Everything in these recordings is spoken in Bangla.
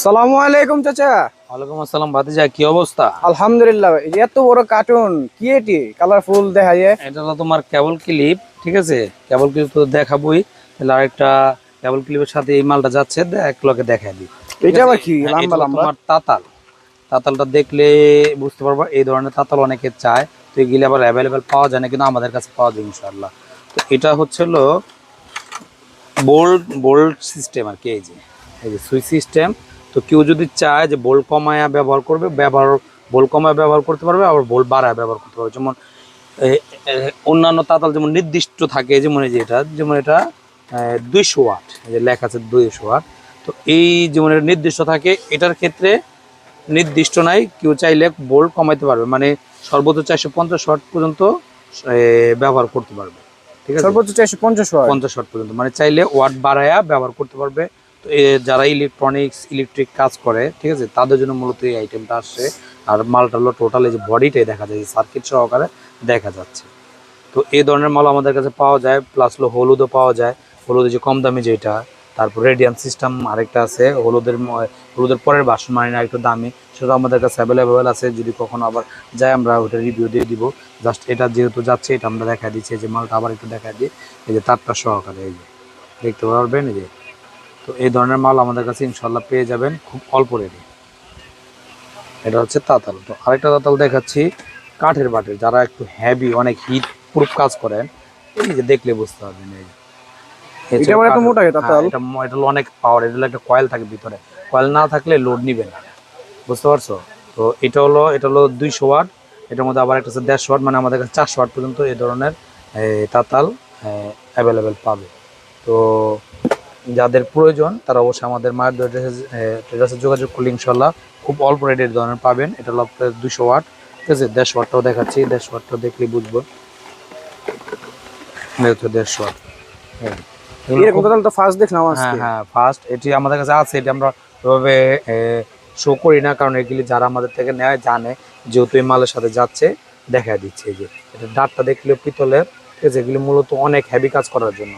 সালামু আলাইকুম চাচা। ওয়ালাইকুম আসসালাম ভাতিজা কি অবস্থা? আলহামদুলিল্লাহ এত বড় কার্টুন কি এটি? কালারফুল দেখা যায় এটা হলো তোমার কেবল ক্লিপ ঠিক আছে? কেবল ক্লিপ তো দেখাবোই। তাহলে আরেকটা কেবল ক্লিপের সাথে এই মালটা যাচ্ছে এক লোকে দেখাই দিই। এটা আবার কি? হ্যাঁ, লম্বা লম্বা। তোমার তাতাল। তাতালটা দেখলে বুঝতে পারবা এই ধরনের তাতাল অনেকে চায়। তো এগুলি আবার অ্যাভেলেবেল পাওয়া যায় না কিন্তু আমাদের কাছে পাওয়া যায় ইনশাল্লাহ তো এটা হচ্ছে হলো বোল্ট বোল্ট সিস্টেম আর কি এই যে এই যে সুইচ সিস্টেম তো কেউ যদি চায় যে বোল্ট কমায়া ব্যবহার করবে ব্যবহার বোল্ট কমায় ব্যবহার করতে পারবে আবার বোল্ট বাড়ায় ব্যবহার করতে পারবে। যেমন অন্যান্য তাতাল যেমন নির্দিষ্ট থাকে যেমন এই যে এটা যেমন এটা দুইশো ওয়াট যে লেখা আছে দুইশো ওয়াট। তো এই যেমন এটা নির্দিষ্ট থাকে এটার ক্ষেত্রে নির্দিষ্ট নাই কেউ চাইলে বোল্ট কমাইতে পারবে। মানে সর্বোচ্চ চারশো পঞ্চাশ ওয়াট পর্যন্ত ব্যবহার করতে পারবে। ঠিক আছে? সর্বোচ্চ চারশো পঞ্চাশ ওয়াট? পঞ্চাশ ওয়াট পর্যন্ত। মানে চাইলে ওয়াট বাড়ায়া ব্যবহার করতে পারবে। যারা ইলেকট্রনিক্স ইলেকট্রিক কাজ করে, ঠিক আছে, তাদের জন্য মূলত এই আইটেমটা আসছে। আর মালটা হলো টোটাল যে বডিটাই দেখা যায় সার্কিট সহকারে দেখা যাচ্ছে। তো এই ধরনের মাল আমাদের কাছে পাওয়া যায় প্লাস হলো হলুদও পাওয়া যায়। হলুদের যে কম দামি যেটা, তারপর রেডিয়ান সিস্টেম আরেকটা আছে, হলুদের হলুদের পরের বাসন মানে একটু দামি সেটা আমাদের কাছে অ্যাভেলেবেল আছে। যদি কখনো আবার যাই, আমরা ওটা রিভিউ দিয়ে দিব। জাস্ট এটা যেহেতু যাচ্ছে, এটা আমরা দেখা দিচ্ছি যে মালটা আবার একটু দেখা দিই। এই যে তারটা সহকারে, এই যে। দেখতে পারবেন, এই যে তো এই ধরনের মাল আমাদের কাছে ইনশাল্লাহ পেয়ে যাবেন খুব অল্প রেটে এটা হচ্ছে তাতাল। তো আরেকটা তাতাল দেখাচ্ছি কাঠের বাটের। যারা একটু হ্যাভি অনেক হিট প্রুফ কাজ করেন এই যে দেখলে বুঝতে পারবেন এই। এটা মোটা তাতাল? হ্যাঁ, এটা এটা অনেক পাওয়ার এটা একটা কয়েল থাকে ভিতরে। কয়েল না থাকলে লোড নিবে না। বুঝতে পারছ? তো এটা হলো এটা হলো দুইশো ওয়াট। এটার মধ্যে আবার একটা আছে দেড়শো ওয়াট মানে আমাদের কাছে চারশো ওয়াট পর্যন্ত এই ধরনের তাতাল অ্যাভেলেবেল পাবে। তো যাদের প্রয়োজন তারা অবশ্যই আমাদের মায়ের ড্রেসে যোগাযোগ করলে ইনশাল্লাহ খুব অল্প রেটের ধরনের পাবেন। এটা হলো আপনার দুশো ওয়াট ঠিক আছে? দেড়শো ওয়াটটাও দেখাচ্ছি দেড়শো ওয়াটটাও দেখলে বুঝব। দেড়শো ওয়াট। হ্যাঁ। এরকম তো ফার্স্ট দেখলাম হ্যাঁ হ্যাঁ ফার্স্ট এটি আমাদের কাছে আছে এটি আমরা শো করি না কারণ এগুলি যারা আমাদের থেকে নেয় জানে যেহেতু এই মালের সাথে যাচ্ছে দেখা দিচ্ছে এই যে। এটা ডাটটা দেখলেও পিতলের ঠিক আছে? এগুলি মূলত অনেক হেভি কাজ করার জন্য।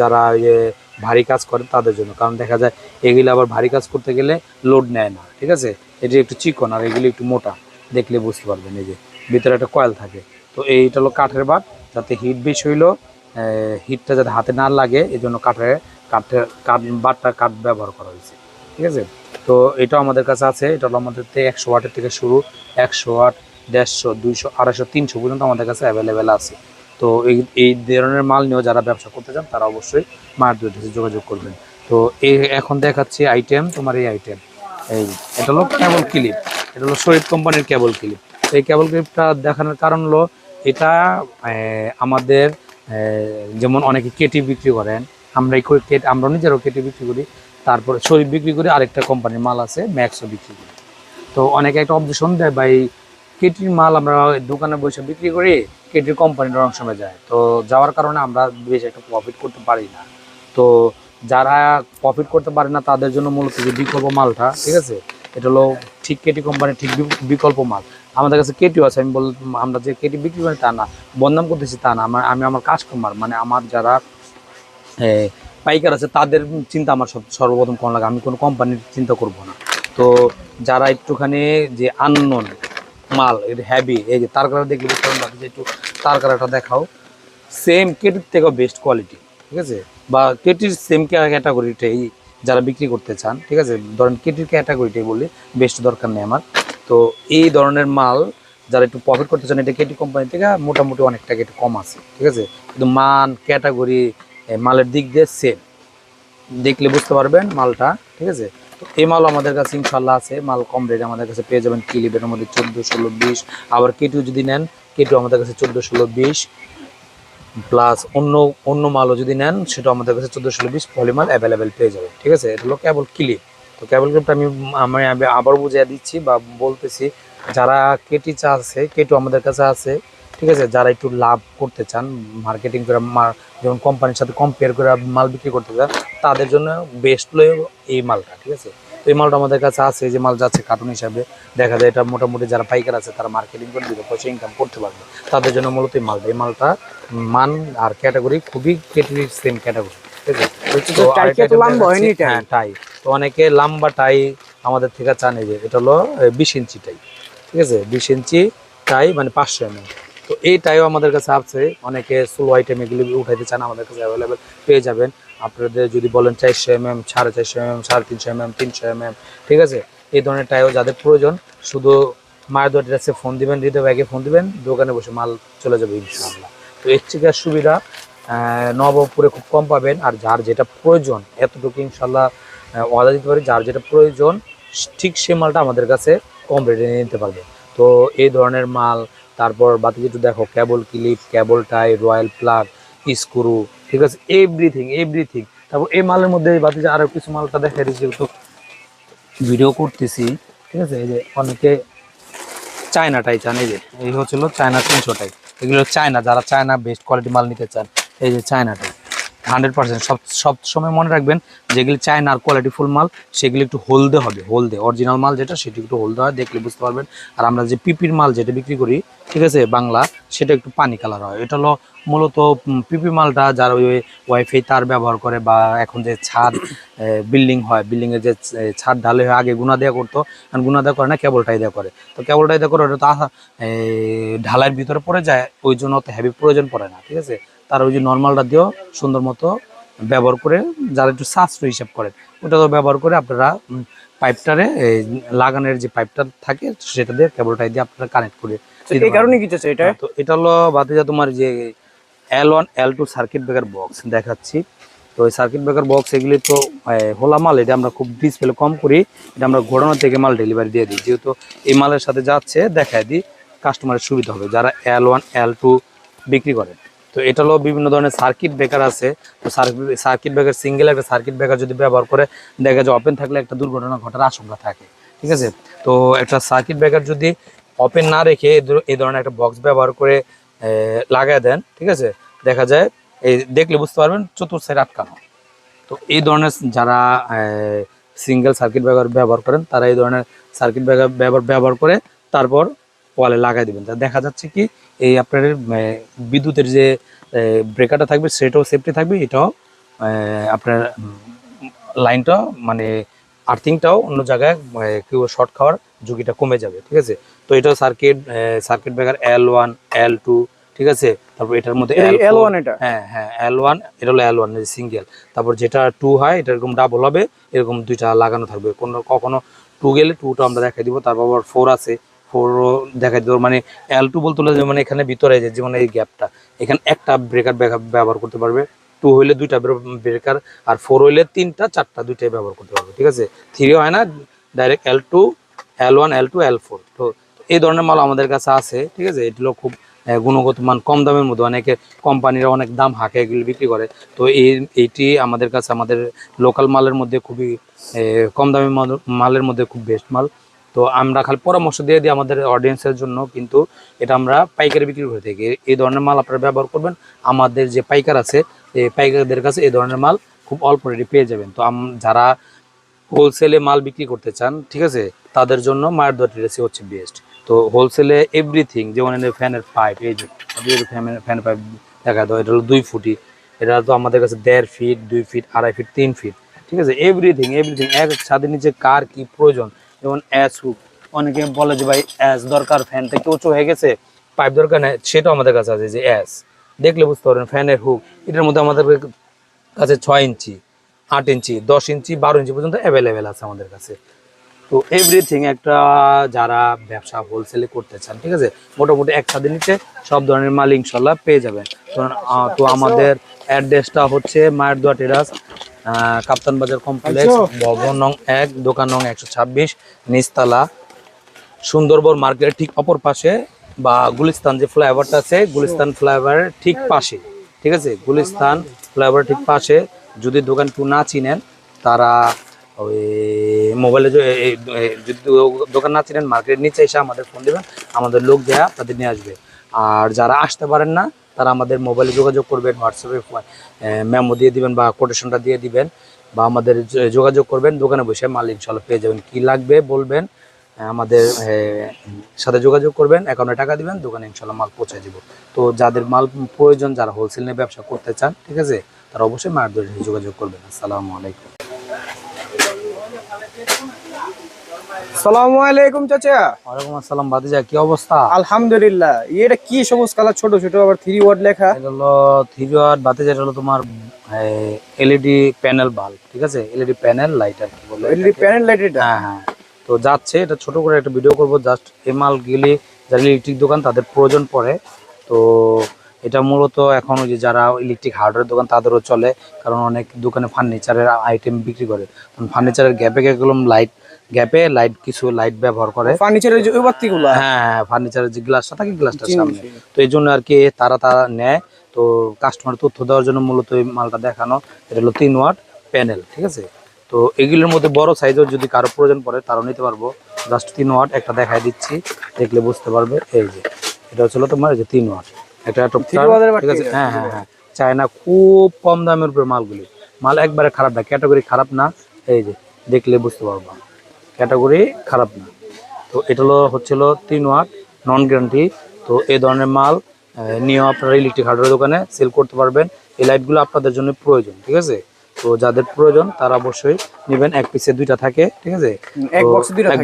যারা ইয়ে ভারী কাজ করে তাদের জন্য। কারণ দেখা যায়, এগুলি আবার ভারী কাজ করতে গেলে লোড নেয় না, ঠিক আছে? এটি একটু চিকন আর এগুলি একটু মোটা, দেখলে বুঝতে পারবেন এই যে, ভিতরে একটা কয়েল থাকে। তো এইটা হলো কাঠের বাট, যাতে হিট বেশি হইল হিটটা যাতে হাতে না লাগে এই জন্য কাঠের কাঠের, কাঠ, বাটটা কাঠ ব্যবহার করা হয়েছে, ঠিক আছে? তো এটাও আমাদের কাছে আছে, এটা হলো আমাদের একশো ওয়াটের থেকে শুরু, একশো ওয়াট, দেড়শো, দুইশো, আড়াইশো, তিনশো পর্যন্ত আমাদের কাছে অ্যাভেলেবেল আছে। তো এই এই ধরনের মাল নিয়েও যারা ব্যবসা করতে চান, তারা অবশ্যই মায়ের দুধ যোগাযোগ করবেন। তো এই এখন দেখাচ্ছি আইটেম তোমার এই আইটেম এই, এটা হলো কেবল ক্লিপ এটা হলো শহীদ কোম্পানির কেবল ক্লিপ এই কেবল ক্লিপটা দেখানোর কারণ হলো, এটা আমাদের যেমন অনেকে কেটি বিক্রি করেন আমরা এই কেট- আমরা নিজেরও কেটি বিক্রি করি। তারপরে শরীফ বিক্রি করি আরেকটা কোম্পানির মাল আছে ম্যাক্সও বিক্রি করি। তো অনেকে একটা অবজেকশন দেয়, ভাই কেটির মাল আমরা দোকানে বসে বিক্রি করি, কেটির কোম্পানির অনেক সময় যায়। তো যাওয়ার কারণে আমরা বেশি একটা প্রফিট করতে পারি না। তো যারা প্রফিট করতে পারে না, তাদের জন্য মূলত যে বিকল্প মালটা, ঠিক আছে? এটা হলো ঠিক কেটি কোম্পানির ঠিক বিকল্প মাল। আমাদের কাছে কেটিও আছে, আমি বল আমরা যে কেটি বিক্রি করি তা না, বদনাম করতেছি তা না। আমার আমি আমার কাস্টমার মানে আমার যারা পাইকার আছে, তাদের চিন্তা আমার সব সর্বপ্রথম কোন লাগে, আমি কোনো কোম্পানির চিন্তা করব না। তো যারা একটুখানি যে আননোন মাল এটা হ্যাভি এই যে তার কালার দেখলে বুঝতে পারবেন একটু তার কালারটা দেখাও। সেম কেটির থেকেও বেস্ট কোয়ালিটি ঠিক আছে? বা কেটির সেম ক্যাটাগরিটাই যারা বিক্রি করতে চান, ঠিক আছে? ধরেন কেটির ক্যাটাগরিটাই বলি বেস্ট দরকার নেই আমার। তো এই ধরনের মাল যারা একটু প্রফিট করতে চান, এটা কেটি কোম্পানি থেকে মোটামুটি অনেক টাকা একটু কম আছে, ঠিক আছে? কিন্তু মান ক্যাটাগরি মালের দিক দিয়ে সেম দেখলে বুঝতে পারবেন মালটা, ঠিক আছে? এই মাল আমাদের কাছে ইনশাল্লাহ আছে। মাল কম রেট আমাদের কাছে পেয়ে যাবেন কিলিবের মধ্যে চোদ্দ ষোলো বিশ। আবার কেটু যদি নেন কেটু আমাদের কাছে চোদ্দ ষোলো বিশ। প্লাস অন্য অন্য মালও যদি নেন সেটা আমাদের কাছে চোদ্দ ষোলো বিশ পলিমাল অ্যাভেলেবেল পেয়ে যাবে ঠিক আছে? এটা কেবল ক্লিপ তো কেবল ক্লিপটা আমি আমি আবার বুঝিয়ে দিচ্ছি বা বলতেছি, যারা কেটি চা আছে কেটু আমাদের কাছে আছে ঠিক আছে? যারা একটু লাভ করতে চান মার্কেটিং করে যেমন কোম্পানির সাথে কম্পেয়ার করে মাল বিক্রি করতে চান তাদের জন্য বেস্ট হলো এই মালটা ঠিক আছে? তো এই মালটা আমাদের কাছে আছে যে মাল যাচ্ছে কার্টুন হিসাবে দেখা যায় এটা মোটামুটি যারা পাইকার আছে তারা মার্কেটিং করে দিবে পয়সা ইনকাম করতে পারবে। তাদের জন্য মূলত এই মালটা এই মালটা মান আর ক্যাটাগরি খুবই ক্যাটাগরি সেম ক্যাটাগরি ঠিক আছে? টাই টাই? টাই। তো অনেকে লম্বা টাই আমাদের থেকে চান এই যে এটা হলো বিশ ইঞ্চিটাই ঠিক আছে? বিশ ইঞ্চি টাই মানে পাঁচশো এম তো এই টাইও আমাদের কাছে আছে। অনেকে স্লো আইটেম এগুলি উঠাইতে চান, আমাদের কাছে অ্যাভেলেবেল পেয়ে যাবেন। আপনাদের যদি বলেন চারশো এম এম সাড়ে চারশো এম এম সাড়ে তিনশো এম এম তিনশো এম এম ঠিক আছে? এই ধরনের টাইও যাদের প্রয়োজন, শুধু মায়ের দোয়ার ড্রেসে ফোন দিবেন হৃদয় ব্যাগে ফোন দিবেন, দোকানে বসে মাল চলে যাবে ইনশাআল্লাহ। তো এর থেকে সুবিধা নবপুরে খুব কম পাবেন, আর যার যেটা প্রয়োজন, এতটুকু ইনশাল্লাহ অর্ডার দিতে পারি, যার যেটা প্রয়োজন, ঠিক সে মালটা আমাদের কাছে কম রেটে নিতে পারবে। তো এই ধরনের মাল তারপর বাতি যেটু দেখো cable clip cable tie royal plug screw ঠিক আছে? এভরিথিং এভরিথিং তারপর এই মালের মধ্যে বাতি যে আরও কিছু মালটা দেখা দিচ্ছি তো ভিডিও করতেছি, ঠিক আছে? এই যে অনেকে চায়নাটাই চান, এই যে, এই হচ্ছিল চায়না তিনশোটাই এগুলো চায়না যারা চায়না বেস্ট কোয়ালিটি মাল নিতে চান, এই যে চায়নাটাই হান্ড্রেড পার্সেন্ট। সব সব সময় মনে রাখবেন, যেগুলি চায়নার কোয়ালিটি ফুল মাল, সেগুলি একটু হলদে হবে, হলদে অরিজিনাল মাল যেটা, সেটি একটু হলদে হয়, দেখলে বুঝতে পারবেন। আর আমরা যে পিপির মাল যেটা বিক্রি করি, ঠিক আছে, বাংলা, সেটা একটু পানি কালার হয়। এটা হলো মূলত পিপি মালটা যারা ওই ওয়াইফাই তার ব্যবহার করে বা এখন যে ছাদ বিল্ডিং হয় বিল্ডিং এর যে ছাদ ঢালে হয় আগে গুণা দেওয়া করতো আর গুণা দেওয়া করে না কেবলটাই দেওয়া করে। তো কেবলটাই দেওয়া করে ওটা তো ঢালাইয়ের ভিতরে পড়ে যায়, ওই জন্য অত হেভি প্রয়োজন পড়ে না, ঠিক আছে? তার ওই যে নর্মালটা দিয়েও সুন্দর মতো ব্যবহার করে যারা একটু সাশ্রয় হিসাব করেন ওটা তো ব্যবহার করে আপনারা পাইপটারে এই, লাগানোর যে পাইপটা থাকে সেটা দিয়ে কেবলটাই দিয়ে আপনারা কানেক্ট করে এই কারণে কি চাচ্ছে এটা? তো এটা হলো বাতিজা তোমার যে L one L two circuit breaker box দেখাচ্ছি। তো ওই সার্কিট ব্রেকার বক্স এগুলি তো হোলা মাল এটা আমরা খুব ডিসপ্লে কম করি এটা আমরা ঘোরানো থেকে মাল ডেলিভারি দিয়ে দিই। যেহেতু এই মালের সাথে যাচ্ছে দেখায় দিই কাস্টমারের সুবিধা হবে। যারা এল ওয়ান এল টু বিক্রি করে তো এটা হলো বিভিন্ন ধরনের সার্কিট ব্রেকার আছে। তো সার্কিট ব্রেকার সিঙ্গেল একটা সার্কিট ব্রেকার যদি ব্যবহার করে, দেখা যায় ওপেন থাকলে একটা দুর্ঘটনা ঘটার আশঙ্কা থাকে, ঠিক আছে? তো একটা সার্কিট ব্রেকার যদি ওপেন না রেখে এই ধরনের একটা বক্স ব্যবহার করে লাগায় দেন, ঠিক আছে? দেখা যায়, এই দেখলে বুঝতে পারবেন চতুর্থ সাইড আটকানো। তো এই ধরনের যারা সিঙ্গেল সার্কিট ব্যবহার ব্যবহার করেন, তারা এই ধরনের সার্কিট ব্যবহার ব্যবহার ব্যবহার করে তারপর ওয়ালে লাগাই দিবেন। তা দেখা যাচ্ছে কি এই আপনার বিদ্যুতের যে ব্রেকারটা থাকবে সেটাও সেফটি থাকবে এটাও আপনার লাইনটা মানে আর্থিংটাও অন্য জায়গায় কেউ শর্ট খাওয়ার ঝুঁকিটা কমে যাবে ঠিক আছে? তো এটা circuit circuit breaker L one L two ঠিক আছে? তারপর এটার মধ্যে এল ওয়ান এটা? হ্যাঁ হ্যাঁ এল ওয়ান এটা হলো এল ওয়ান সিঙ্গেল তারপর যেটা টু হয় এটা এরকম ডাবল হবে এরকম দুইটা লাগানো থাকবে। কোনো কখনো টু গেলে টুটা আমরা দেখাই দিব তারপর আবার ফোর আছে ফোরও দেখাই দিব মানে এল টু বলতে হলে যেমন এখানে ভিতরে যে, যেমন এই গ্যাপটা এখানে একটা ব্রেকার ব্যবহার করতে পারবে। টু হইলে দুইটা ব্রেকার আর ফোর হইলে তিনটা, চারটা, দুইটাই ব্যবহার করতে পারবে, ঠিক আছে? থ্রি হয় না direct L two L one L two L four তো এই ধরনের মাল আমাদের কাছে আছে, ঠিক আছে? এগুলো খুব গুণগত মান কম দামের মধ্যে। অনেকে কোম্পানিরা অনেক দাম হাঁকে এগুলো বিক্রি করে। তো এই, এইটি আমাদের কাছে, আমাদের লোকাল মালের মধ্যে খুবই কম দামি মালের মধ্যে খুব বেস্ট মাল। তো আমরা খালি পরামর্শ দিয়ে দিই আমাদের অডিয়েন্সের জন্য, কিন্তু এটা আমরা পাইকারি বিক্রি করে থাকি। এই- ধরনের মাল আপনারা ব্যবহার করবেন। আমাদের যে পাইকার আছে, এই পাইকারদের কাছে এই ধরনের মাল খুব অল্প রেটে পেয়ে যাবেন। তো যারা হোলসেলে মাল বিক্রি করতে চান, ঠিক আছে, তাদের জন্য মায়ের দোয়া টেরেসি হচ্ছে বেস্ট তো হোলসেলে এভরিথিং যেমন ফ্যানের পাইপ এই যে ফ্যান পাইপ দেখা দাও এটা হলো দুই ফুটি, এটা তো আমাদের কাছে দেড় ফিট দুই ফিট আড়াই ফিট তিন ফিট ঠিক আছে এভরিথিং এভরিথিং এক ছাদের নিচে কার কি প্রয়োজন যেমন অ্যাস হুক অনেকে বলে যে ভাই অ্যাস দরকার ফ্যান থেকে উঁচু হয়ে গেছে পাইপ দরকার নেই, সেটাও আমাদের কাছে আছে যে অ্যাস দেখলে বুঝতে পারবেন ফ্যানের হুক এটার মধ্যে আমাদের কাছে ছয় ইঞ্চি, আট ইঞ্চি, দশ ইঞ্চি, বারো ইঞ্চি পর্যন্ত অ্যাভেলেবেল আছে আমাদের কাছে। তো এভরিথিং একটা যারা ব্যবসা হোলসেলে করতে চান ঠিক আছে? মোটামুটি এক ছাদের নিচে সব ধরনের মাল ইনশাল্লাহ পেয়ে যাবেন। তো আমাদের অ্যাড্রেসটা হচ্ছে মায়ের দোয়া টেরাস কাপ্তান বাজার কমপ্লেক্স ভবন নং এক দোকান নং একশো ছাব্বিশ নিচতলা সুন্দরবন মার্কেটের ঠিক অপর পাশে বা গুলিস্তান যে ফ্লাইওভারটা আছে গুলিস্তান ফ্লাইওভারের ঠিক পাশে ঠিক আছে? গুলিস্তান ফ্লাইওভারের ঠিক পাশে যদি দোকান একটু না চিনেন তারা ওই মোবাইলে যদি দোকান না চিনেন মার্কেটের নিচে এসে আমাদের ফোন দেবেন, আমাদের লোক দেয়া তাদের নিয়ে আসবে। আর যারা আসতে পারেন না, তারা আমাদের মোবাইলে যোগাযোগ করবেন হোয়াটসঅ্যাপে মেমো দিয়ে দিবেন বা কোটেশনটা দিয়ে দিবেন, বা আমাদের যোগাযোগ করবেন, দোকানে বসে মাল ইনশাল্লাহ পেয়ে যাবেন। কি লাগবে বলবেন আমাদের সাথে যোগাযোগ করবেন অ্যাকাউন্টে টাকা দিবেন, দোকানে ইনশাল্লাহ মাল পৌঁছে দিব। তো যাদের মাল প্রয়োজন, যারা হোলসেল নিয়ে ব্যবসা করতে চান, ঠিক আছে, তারা অবশ্যই মায়ের যোগাযোগ করবেন। আসসালামু আলাইকুম। সালামু আলাইকুম চাচা। ওয়ালাইকুম আসসালাম বাদিজা কি অবস্থা? আলহামদুলিল্লাহ। এটা কি সবুজ কালার? ছোট ছোট আবার থ্রি ওয়ার্ড লেখা? এটা হলো থ্রি ওয়াট বাতিজা এটা হলো তোমার এলইডি প্যানেল বাল্ব ঠিক আছে? এলইডি প্যানেল লাইট আর কি বলে এলইডি প্যানেল লাইট এটা? হ্যাঁ হ্যাঁ। তো যাচ্ছে এটা ছোট করে একটা ভিডিও করব জাস্ট যারা ইলেকট্রিক দোকান তাদের প্রয়োজন পড়ে। তো এটা মূলত এখন ওই যে যারা ইলেকট্রিক হার্ডওয়্যার দোকান তাদেরও চলে কারণ অনেক দোকানে ফার্নিচারের আইটেম বিক্রি করে। ফার্নিচারের গ্যাপে গেলাম লাইট গ্যাপে লাইট কিছু লাইট ব্যবহার করে। ফার্নিচারের যে ওই গুলা হ্যাঁ ফার্নিচারের যে গ্লাসটা থাকে গ্লাসটার সামনে। তো এই জন্য আর কি তারা তারা নেয়। তো কাস্টমার তথ্য দেওয়ার জন্য মূলত এই মালটা দেখানো এটা হলো তিন ওয়াট প্যানেল ঠিক আছে? তো এগুলোর মধ্যে বড় সাইজের যদি কারও প্রয়োজন পড়ে তারাও নিতে পারব। জাস্ট তিন ওয়াট একটা দেখাই দিচ্ছি দেখলে বুঝতে পারবে। এই যে এটা হচ্ছে তোমার যে তিন ওয়াট। এটা ঠিক আছে হ্যাঁ হ্যাঁ হ্যাঁ। চায়না খুব কম দামের উপরে মালগুলি। মাল একবারে খারাপ না ক্যাটাগরি খারাপ না এই যে দেখলে বুঝতে পারব। ক্যাটাগরি খারাপ না। তো এটা হলো হচ্ছিল তিন ওয়াট নন গ্যারান্টি তো এই ধরনের মাল নিয়েও আপনারা ইলেকট্রিক হার্ডওয়্যার দোকানে সেল করতে পারবেন। এই লাইটগুলো আপনাদের জন্য প্রয়োজন ঠিক আছে? তো যাদের প্রয়োজন তারা অবশ্যই নেবেন। এক পিসে দুইটা থাকে ঠিক আছে? এক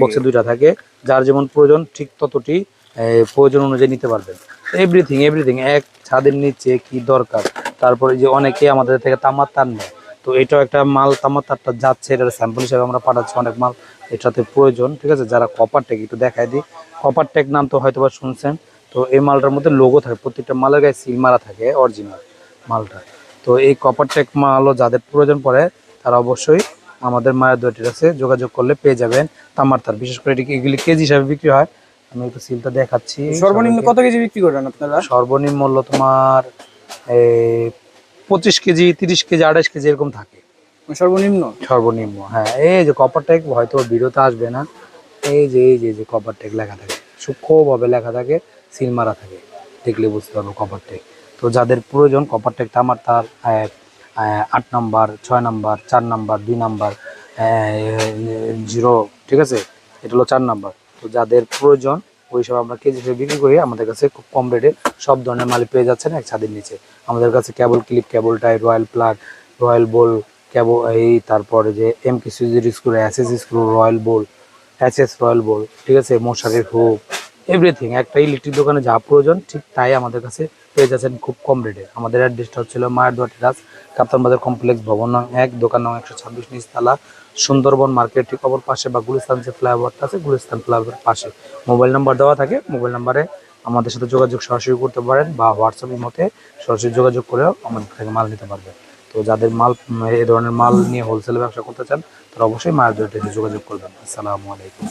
বক্সে দুইটা থাকে। যার যেমন প্রয়োজন ঠিক ততটি প্রয়োজন অনুযায়ী নিতে পারবেন। এভরিথিং এভরিথিং এক ছাদের নিচে কি দরকার? তারপরে যে অনেকে আমাদের থেকে তামার তার নেয়। তো এটাও একটা মাল তামার তারটা যাচ্ছে, এটার স্যাম্পল হিসেবে আমরা পাঠাচ্ছি অনেক মাল। এটাতে প্রয়োজন, ঠিক আছে? যারা কপার টেক একটু দেখাই দিই। কপার টেক নাম তো হয়তো বা শুনছেন। তো এই মালটার মধ্যে লোগো থাকে, প্রত্যেকটা মালের গায়ে সিল মারা থাকে অরিজিনাল মালটা। তো এই কপার টেক মালও যাদের প্রয়োজন পড়ে, তারা অবশ্যই আমাদের মায়ের দুটির কাছে যোগাযোগ করলে পেয়ে যাবেন তামার তার বিশেষ করে এটি এগুলি কেজি হিসাবে বিক্রি হয়? আমি একটু সিলটা দেখাচ্ছি। সর্বনিম্ন কত কেজি বিক্রি করেন আপনারা? সর্বনিম্ন মূল্য তোমার পঁচিশ কেজি তিরিশ কেজি আঠাশ কেজি এরকম থাকে। সর্বনিম্ন? সর্বনিম্ন হ্যাঁ। এই যে কপার টেক হয়তো ভিডিওতে আসবে না। এই যে এই যে এই যে কপার টেক লেখা থাকে। সূক্ষ্মভাবে লেখা থাকে সিল মারা থাকে। দেখলে বুঝতে পারব কপার টেক তো যাদের প্রয়োজন কপার টেকটা আমার তার আট নাম্বার ছয় নাম্বার চার নাম্বার দুই নাম্বার জিরো ঠিক আছে? এটা হলো চার নাম্বার। তো যাদের প্রয়োজন, ওই সব আমরা কেজি হিসেবে বিক্রি করি। আমাদের কাছে খুব কম রেটে সব ধরনের মাল পেয়ে যাচ্ছেন এক ছাদের নিচে। আমাদের কাছে cable clip cable tie royal plug royal bolt cable এই তারপরে যে M K সুইজির screw S S screw royal bolt S S royal bolt ঠিক আছে? মশারির হুক এভরিথিং একটা ইলেকট্রিক দোকানে যা প্রয়োজন, ঠিক তাই আমাদের কাছে পেয়ে যাচ্ছেন খুব কম রেটে আমাদের অ্যাড্রেসটা হচ্ছিল মায়ের দোয়া টেরাস কাপ্তান বাজার কমপ্লেক্স ভবন নং এক, দোকান নং একশো ছাব্বিশ নিচতলা, সুন্দরবন মার্কেট ঠিক অপর পাশে বা গুলিস্তান যে ফ্লাইওভারটা আছে, গুলিস্তান ফ্লাইওভার পাশে। মোবাইল নাম্বার দেওয়া থাকে মোবাইল নাম্বারে আমাদের সাথে যোগাযোগ সরাসরি করতে পারেন বা হোয়াটসঅ্যাপের মতে সরাসরি যোগাযোগ করেও আমাদের থেকে মাল নিতে পারবেন তো যাদের মাল এই ধরনের মাল নিয়ে হোলসেল ব্যবসা করতে চান, তারা অবশ্যই মায়ের দোয়া যোগাযোগ করবেন। আসসালামু আলাইকুম।